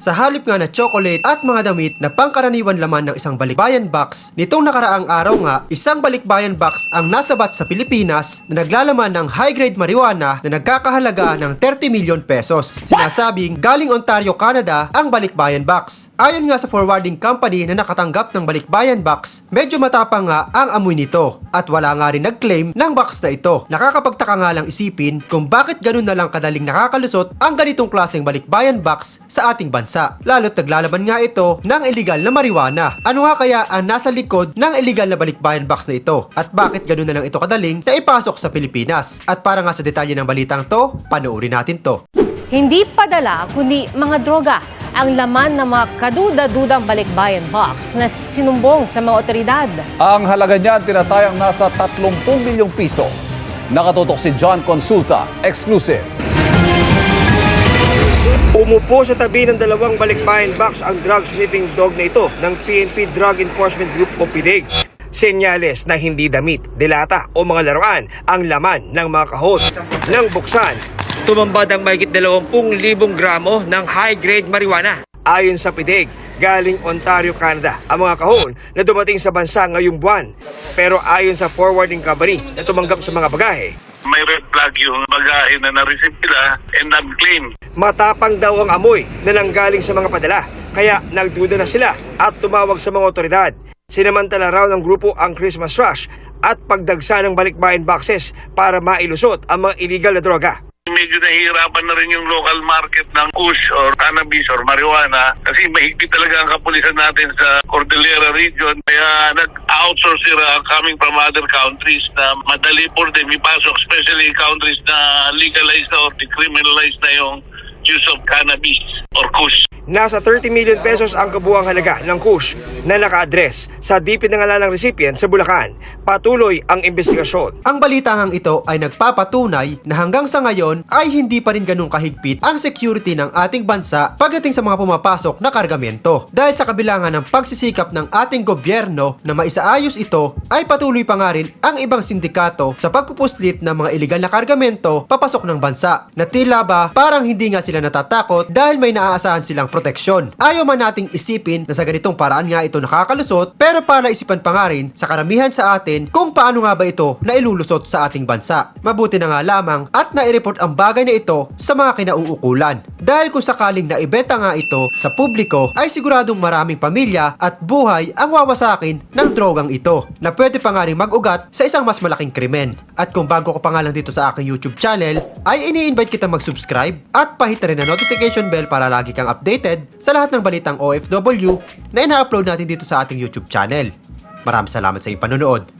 Sa halip nga na chocolate at mga damit na pangkaraniwan laman ng isang balikbayan box, nitong nakaraang araw nga, isang balikbayan box ang nasabat sa Pilipinas na naglalaman ng high-grade marijuana na nagkakahalaga ng 30 milyon pesos. Sinasabing galing Ontario, Canada ang balikbayan box. Ayon nga sa forwarding company na nakatanggap ng balikbayan box, medyo matapang nga ang amoy nito at wala nga rin nag-claim ng box na ito. Nakakapagtaka nga lang isipin kung bakit ganun na lang kadaling nakakalusot ang ganitong klaseng balikbayan box sa ating bansa. Lalo't naglalaman nga ito ng illegal na marijuana. Ano nga kaya ang nasa likod ng illegal na balikbayan box na ito? At bakit ganun na lang ito kadaling na ipasok sa Pilipinas? At para nga sa detalye ng balitang to, panoorin natin to. Hindi padala, kundi mga droga ang laman ng mga kaduda-dudang balikbayan box na sinumbong sa mga otoridad. Ang halaga niyan tinatayang nasa 30 milyong piso. Nakatutok si John Consulta, exclusive. Umupo sa tabi ng dalawang balikbayan box ang drug sniffing dog na ito ng PNP Drug Enforcement Group o PIDEG. Senyales na hindi damit, delata o mga laruan ang laman ng mga kahon. Nang buksan, tumambad ang mahigit 20,000 gramo ng high-grade marijuana. Ayon sa PIDEG, galing Ontario, Canada ang mga kahon na dumating sa bansa ngayong buwan. Pero ayon sa forwarding company na tumanggap sa mga bagahe, may flag yung bagahe na na-receive nila and non-claim. Matapang daw ang amoy na nanggaling sa mga padala, kaya nagduda na sila at tumawag sa mga otoridad. Sinamantala raw ng grupo ang Christmas rush at pagdagsa ng balikbayan boxes para mailusot ang mga illegal na droga. Medyo nahihirapan na rin yung local market ng kush or cannabis or marijuana kasi mahigpit talaga ang kapulisan natin sa Cordillera region. Kaya nag-outsource sila coming from other countries na madali for them ipasok, especially countries na legalized na or decriminalized na yung use of cannabis or kush. Nasa 30 million pesos ang kabuang halaga ng kush na naka-address sa di pinangalalang recipient sa Bulacan. Patuloy ang investigasyon. Ang balitangang ito ay nagpapatunay na hanggang sa ngayon ay hindi pa rin ganun kahigpit ang security ng ating bansa pagdating sa mga pumapasok na kargamento. Dahil sa kabilangan ng pagsisikap ng ating gobyerno na maisaayos ito, ay patuloy pa nga rin ang ibang sindikato sa pagpupuslit ng mga iligal na kargamento papasok ng bansa. Na tila ba parang hindi nga sila natatakot dahil may naaasahan silang proteksyon. Ayaw man nating isipin na sa ganitong paraan nga ito nakakalusot pero para isipan pa nga rin sa karamihan sa atin kung paano nga ba ito na ilulusot sa ating bansa. Mabuti na nga lamang at naireport ang bagay na ito sa mga kinauukulan. Dahil kung sakaling naibenta nga ito sa publiko ay siguradong maraming pamilya at buhay ang wawasakin ng drogang ito na pwede pa nga rin mag-ugat sa isang mas malaking krimen. At kung bago ko pa nga lang dito sa aking YouTube channel ay ini-invite kita mag-subscribe at pahit rin ang notification bell para lagi kang updated sa lahat ng balitang OFW na ina-upload natin dito sa ating YouTube channel. Maraming salamat sa iyong panonood.